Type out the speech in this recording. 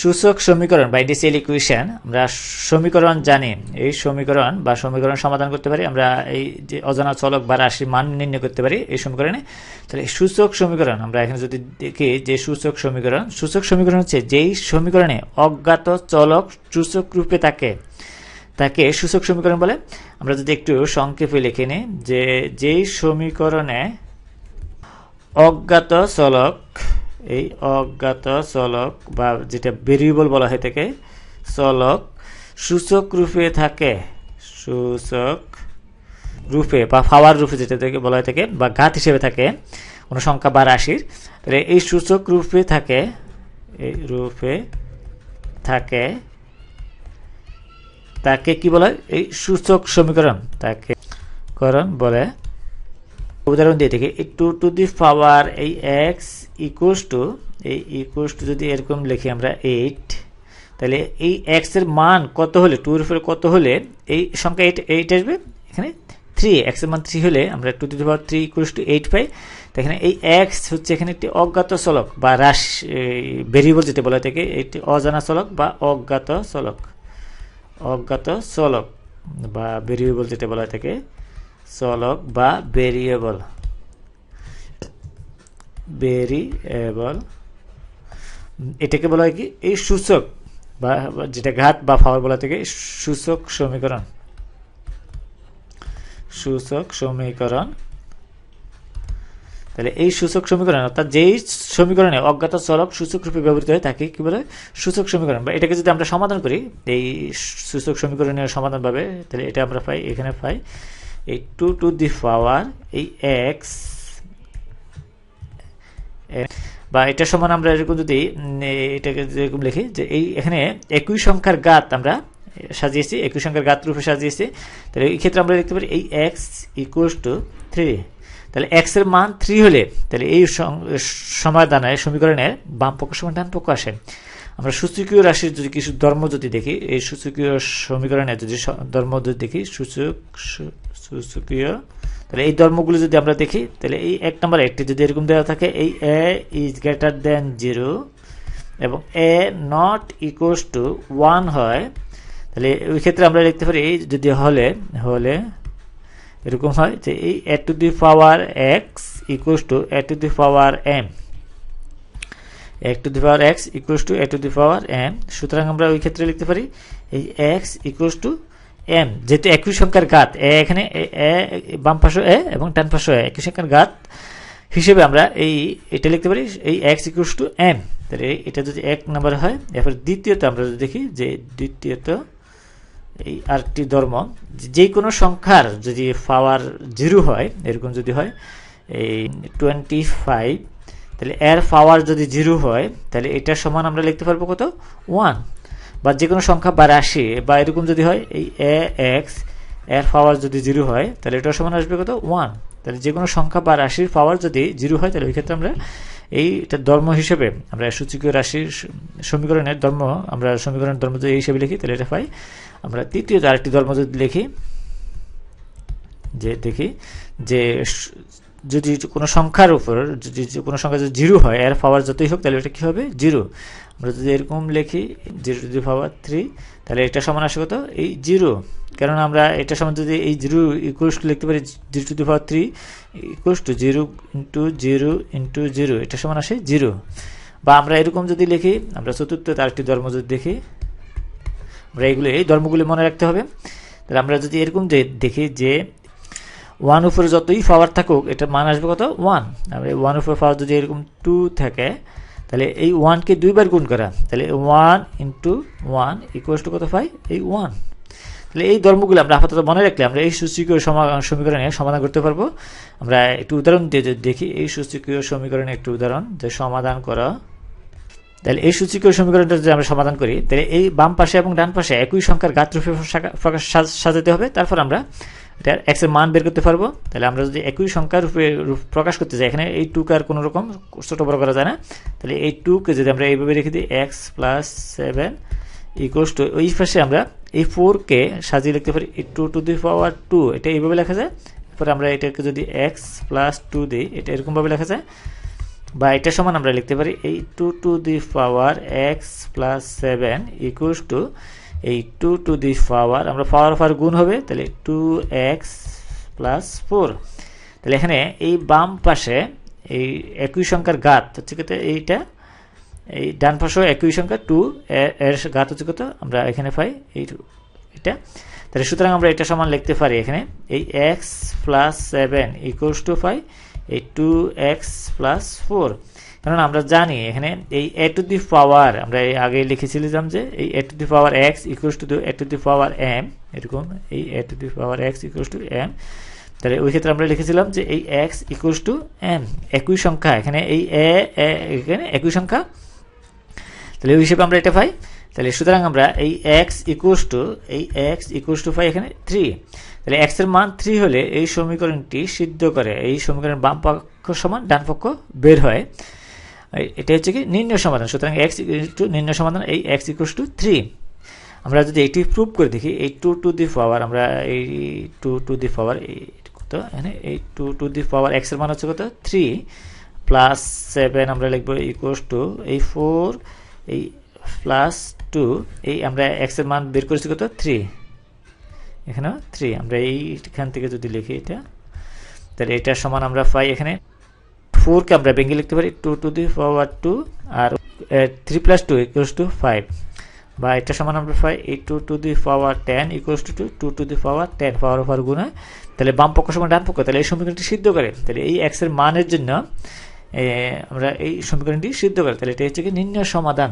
সূচক সমীকরণ বা ডিসিএল ইকুয়েশন আমরা সমীকরণ জানি। এই সমীকরণ বা সমীকরণ সমাধান করতে পারি, আমরা এই যে অজানা চলক বা রাশির মান নির্ণয় করতে পারি এই সমীকরণে। তাহলে সূচক সমীকরণ, আমরা এখানে যদি দেখি যে সূচক সমীকরণ সূচক সমীকরণ হচ্ছে যেই সমীকরণে অজ্ঞাত চলক সূচক রূপে থাকে, তাকে সূচক সমীকরণ বলে। আমরা যদি একটু সংক্ষেপে লিখে নিই যে যেই সমীকরণে অজ্ঞাত চলক এই অজ্ঞাত চলক বা যেটা ভেরিয়েবল বলা হয় থাকে চলক সূচক রূপে থাকে। সূচক রূপে বা ফাওয়ার রূপে যেটা থেকে বলা হয়ে থাকে বা ঘাত হিসেবে থাকে, কোনো সংখ্যা বা রাশির। তাহলে এই সূচক রূপে থাকে, এই রূপে থাকে, তাকে কি বলা হয়? এই সূচক সমীকরণ, তাকে করণ বলে উদাহরণ দিয়ে দেখি। টু টু দি পাওয়ার এই এক্স ইকুয়ালস টু এই ইকুয়ালস টু যদি এরকম লিখি আমরা এইট তাহলে এই এক্সের মান কত হলে টুর উপরে কত হলে এই সংখ্যা এইট এইট আসবে? এখানে থ্রি এক্সের মান থ্রি হলে আমরা two to the power three equals to eight পাই। এখানে এই এক্স হচ্ছে এখানে একটি অজ্ঞাত চলক বা রাশ ভেরিয়েবল যেটা বলা থেকে একটি অজানা চলক বা অজ্ঞাত চলক। অজ্ঞাত চলক বা ভেরিয়েবল যেটা বলা থাকে চলক বা ভেরিয়েবল ভেরিয়েবল এটাকে বলা হয় কি? এই সূচক বা যেটা ঘাত বা পাওয়ার বলা থেকে সূচক সমীকরণ। সূচক সমীকরণ। তাহলে এই সূচক সমীকরণ, অর্থাৎ যেই সমীকরণে অজ্ঞাত চলক সূচক রূপে ব্যবহৃত হয়, তাকে কি বলে? সূচক সমীকরণ। বা এটাকে যদি আমরা সমাধান করি, এই সূচক সমীকরণের সমাধান পাবে, তাহলে এটা আমরা পাই, এখানে পাই। এই টু টু দি পাওয়ার এই এক্স বা এটা সমান আমরা এরকম যদি এটাকে যেরকম লিখি, যে এই এখানে একই সংখ্যার গাত আমরা সাজিয়েছি, একই সংখ্যার গাত রূপে সাজিয়েছি, তাহলে এই ক্ষেত্রে আমরা দেখতে পারি এই এক্স ইকুয়ালস টু থ্রি তাহলে এক্সের মান থ্রি হলে, তাহলে এই সমাধানের সমীকরণের বাম পক্ষ সমান ডান পক্ষ আসে। আমরা সূচকীয় রাশির যদি কিছু ধর্ম যদি দেখি, এই সূচকীয় সমীকরণে যদি ধর্ম যদি দেখি, সূচক সূচকীয়, তাহলে এই ধর্মগুলো যদি আমরা দেখি, তাহলে এই এক নম্বর একটি যদি এরকম দেওয়া থাকে, এই a is greater than zero এবং a not equals to one হয়, তাহলে ওই ক্ষেত্রে আমরা লিখতে পারি যদি হলে হলে এরকম হয় যে এই a to the power x equals to a to the power m a to the power x equals to a to the power m সুতরাং আমরা ওই ক্ষেত্রে লিখতে পারি, এই এক্স ইকুয়ালস টু এম যেহেতু একই সংখ্যার গাত এ এখানে এ বাম পাশে এ এবং ডান পাশে এ, একই সংখ্যার গাত হিসেবে আমরা এই, এটা লিখতে পারি, এই এক্স ইকুয়ালস টু এম তাহলে এটা যদি এক নম্বর হয়, এরপর দ্বিতীয়ত আমরা যদি দেখি যে দ্বিতীয়ত এই আরেকটি ধর্ম, যে কোনো সংখ্যার যদি পাওয়ার জিরো হয়, এরকম যদি হয়, এই টোয়েন্টি ফাইভ তাহলে এর পাওয়ার যদি জিরো হয়, তাহলে এটার সমান আমরা লিখতে পারব কত? ওয়ান। বা যে কোনো সংখ্যা বা রাশি, বা এরকম যদি হয়, এই এ, এক্স, এর পাওয়ার যদি জিরো হয়, তাহলে এটার সমান আসবে কত? ওয়ান। তাহলে যে কোনো সংখ্যা বা রাশির পাওয়ার যদি জিরো হয়, তাহলে ওই ক্ষেত্রে আমরা এইটা ধর্ম হিসেবে, আমরা সূচকীয় রাশির সমীকরণের ধর্ম, আমরা সমীকরণের ধর্ম যদি এই হিসেবে লিখি, তাহলে এটা পাই। আমরা তৃতীয়ত আরেকটি ধর্ম যদি লিখি, যে দেখি, যে যদি কোনো সংখ্যার উপর, যদি কোনো সংখ্যা যদি জিরো হয়, এর পাওয়ার যতই হোক, তাহলে এটা কী হবে? জিরো। আমরা যদি এরকম লিখি, zero to the power three তাহলে এটা সমান আসে কত? এই জিরো। কেননা আমরা এটা সমান যদি এই জিরো ইকুয়ালস টু লিখতে পারি, zero to the power three equals to zero into zero into zero, এটা সমান আসে জিরো। বা আমরা এরকম যদি লিখি, আমরা চতুর্থ তার একটি ধর্ম যদি দেখি, আমরা এইগুলো এই ধর্মগুলি মনে রাখতে হবে। তাহলে আমরা যদি এরকম যে দেখি যে ওয়ান উপরে যতই পাওয়ার থাকুক, এটা মান আসবে কত? ওয়ান। আমরা ওয়ান উপরে পাওয়ার যদি এরকম টু থাকে, তাহলে এই ওয়ানকে দুইবার গুণ করা। তাহলে one into one equals to কত পাই? এই ওয়ান। তাহলে এই ধর্মগুলো আমরা আপাতত মনে রাখলে আমরা এই সূচকীয় সমীকরণে সমাধান করতে পারব। আমরা একটু উদাহরণ দিয়ে যদি দেখি, এই সূচকীয় সমীকরণে একটু উদাহরণ, যে সমাধান করা। তাহলে এই সূচকীয় সমীকরণটা যদি আমরা সমাধান করি, তাহলে এই বাম পাশে এবং ডান পাশে একই সংখ্যার গাত্রূপে প্রকাশ সাজাতে হবে। তারপর আমরা এটার এক্সের মান বের করতে পারব। তাহলে আমরা যদি একই সংখ্যার রূপে প্রকাশ করতে চাই এখানে এই টুকে আর কোনো রকম ছোটো বড় করা যায় না। তাহলে এই টুকে যদি আমরা এইভাবে রেখে দিই x plus seven equals to ওই পাশে আমরা এই ফোরকে সাজিয়ে লিখতে পারি two to the power two এটা এইভাবে লেখা যায়। এরপরে আমরা এটাকে যদি এক্স প্লাস টু দিই, এটা এরকমভাবে লেখা যায়। বা এটা সমান আমরা লিখতে পারি, এই two to the power x plus seven equals to এই টু টু দি পাওয়ার আমরা পাওয়ার পাওয়ার গুণ হবে, তাহলে টু এক্স প্লাস ফোর তাহলে এখানে এই বাম পাশে এই একই সংখ্যার গাত হচ্ছে কত? এইটা, এই ডান পাশেও একই সংখ্যা টু এর গাত হচ্ছে কত? আমরা এখানে পাই এই টু এটা। তাহলে সুতরাং আমরা এটা সমান লিখতে পারি এখানে, এই x plus seven equals to five এই টু এক্স প্লাস ফোর কারণ আমরা জানি এখানে এই এ টু দি পাওয়ার আমরা এই আগে লিখেছিলাম যে এই a to the power x equals to a to the power m এরকম এই a to the power x equals to m তাহলে ওই ক্ষেত্রে আমরা লিখেছিলাম যে এই এক্স ইকুয়ালস টু এম একই সংখ্যা, এখানে এই এ এখানে একই সংখ্যা, তাহলে ওই হিসেবে আমরা এটা পাই, তাহলে সুতরাং আমরা এই এক্স ইকুয়ালস টু এই এক্স ইকুয়ালস টু পাই এখানে থ্রি তাহলে এক্সের মান থ্রি হলে এই সমীকরণটি সিদ্ধ করে, এই সমীকরণের বাম পক্ষ সমান ডান পক্ষ বের হয় এটা হচ্ছে কি নির্ণয় সমাধান। সুতরাং এক্স টু নির্ণয় সমাধান, এই এক্স ইকুয়ালস টু থ্রি আমরা যদি এটি প্রুভ করে দেখি, এই টু টু দি পাওয়ার আমরা এই টু টু দি পাওয়ার কত? এখানে এই টু টু দি পাওয়ার এক্সের মান হচ্ছে কত? থ্রি প্লাস সেভেন আমরা লিখব ইকুয়ালস টু এই ফোর এই প্লাস টু এই আমরা এক্সের মান বের করেছি কত? থ্রি এখানেও থ্রি আমরা এইখান থেকে যদি লিখি এটা, তাহলে এটার সমান আমরা পাই এখানে ফোরকে আমরা ভেঙে লিখতে পারি two to the power two R three plus two equals to five বা এটা সমান আমরা পাই এই two to the power ten equals to to two to the power ten power power গুণ। তাহলে বাম পক্ষ সমান ডান পক্ষ, তাহলে এই সমীকরণটি সিদ্ধ করে। তাহলে এই এক্সের মানের জন্য আমরা এই সমীকরণটি সিদ্ধ করে। তাহলে এটা হচ্ছে কি নির্ণয় সমাধান।